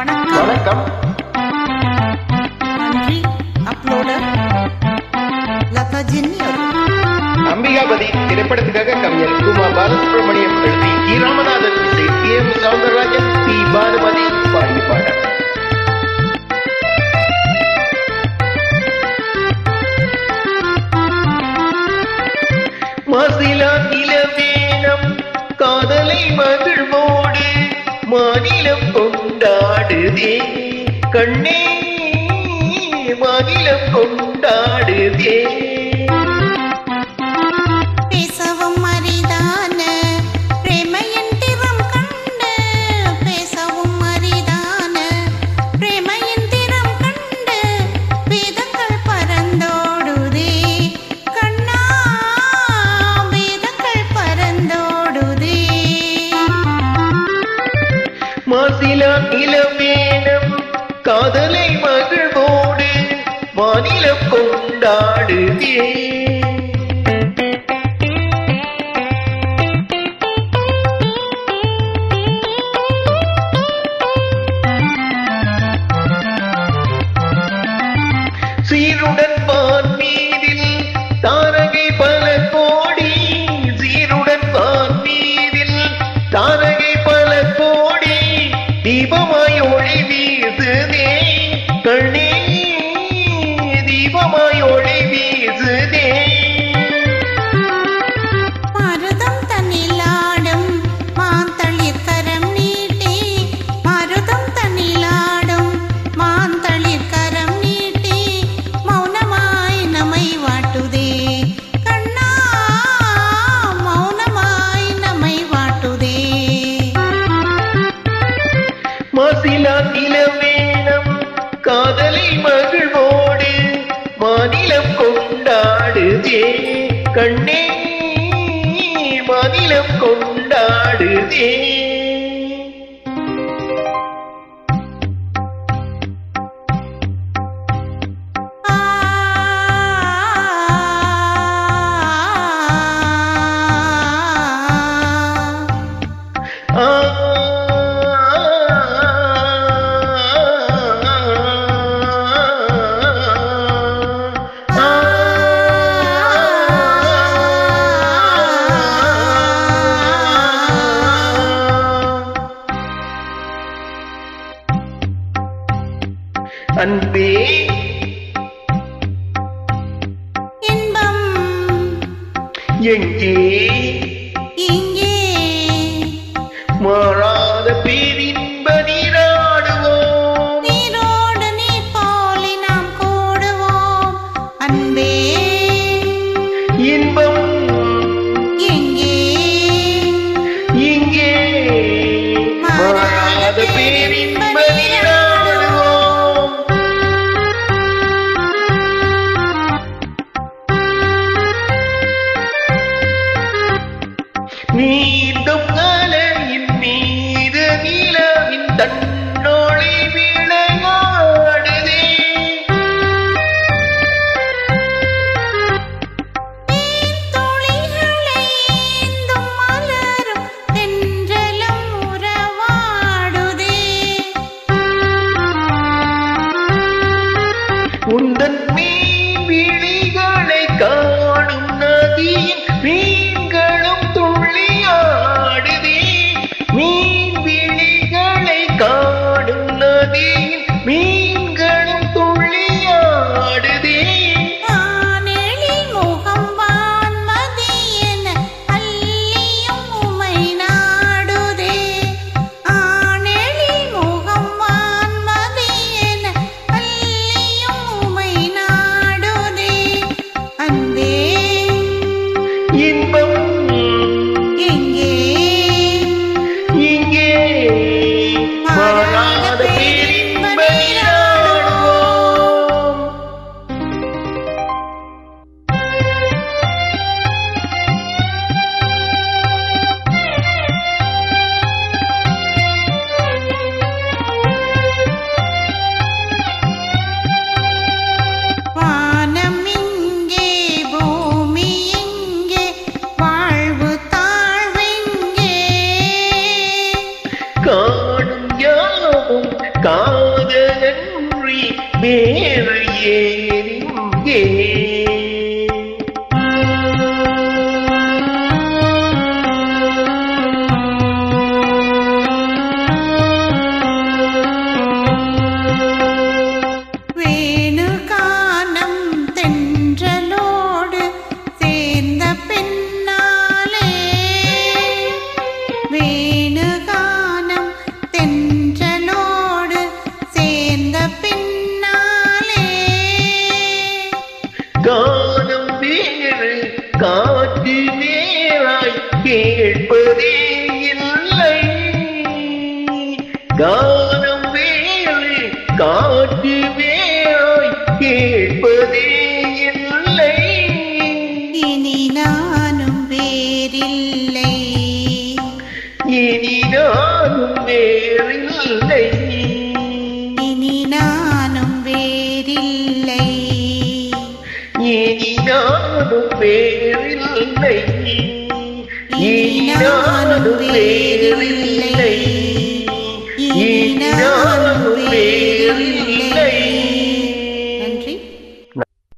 வணக்கம். வணக்கம் நன்றி. அப்லோடர் லதா ஜென்னி அவர்கள். அம்பிகாபதி திரைப்படத்துக்காக கவிஞர் குமா பாலசுப்ரமணியம் எழுதி கி. ராமநாதன் இசை K. M. Soundararajan P. Bhanumathi பாடிய பாடல். மாசிலா இளவேனம் காதலை மகிழ்வோடு மாநிலம் கொண்டாடுதே கண்ணே மாநிலம் கொண்டாடுதே. மாசிலா இளவேனம் காதலை மகிழ்வோடு மாநிலம் கொண்டாடுதே. தீபமாய் ஒளி வீசுதே. மருதம் தன்னிலாடும் மாந்தளிர் கரம் நீட்டி மருதம் தன்னிலாடும் மாந்தளிர் கரம் நீட்டி மௌனமாய் நம்மை வாட்டுதே. கண்ணா மௌனமாய் நம்மை வாட்டுதே. மாசிலா இளவேனம் காதலை கண்ணே மதிலம் கொண்டாடுதே. அன்பே இன்பம். எங்கே? இங்கே. மாறாத பேரின்ப நீந்தும் அலையின் மீது நிலவின் தன்னொளி விளையாடுதே உந்தன் இனி நானும் வேறில்லை இனி நானும் வேறில்லை. இனி நானும் வேறில்லை. இனி நானும் வேறில்லை. இனி நானும்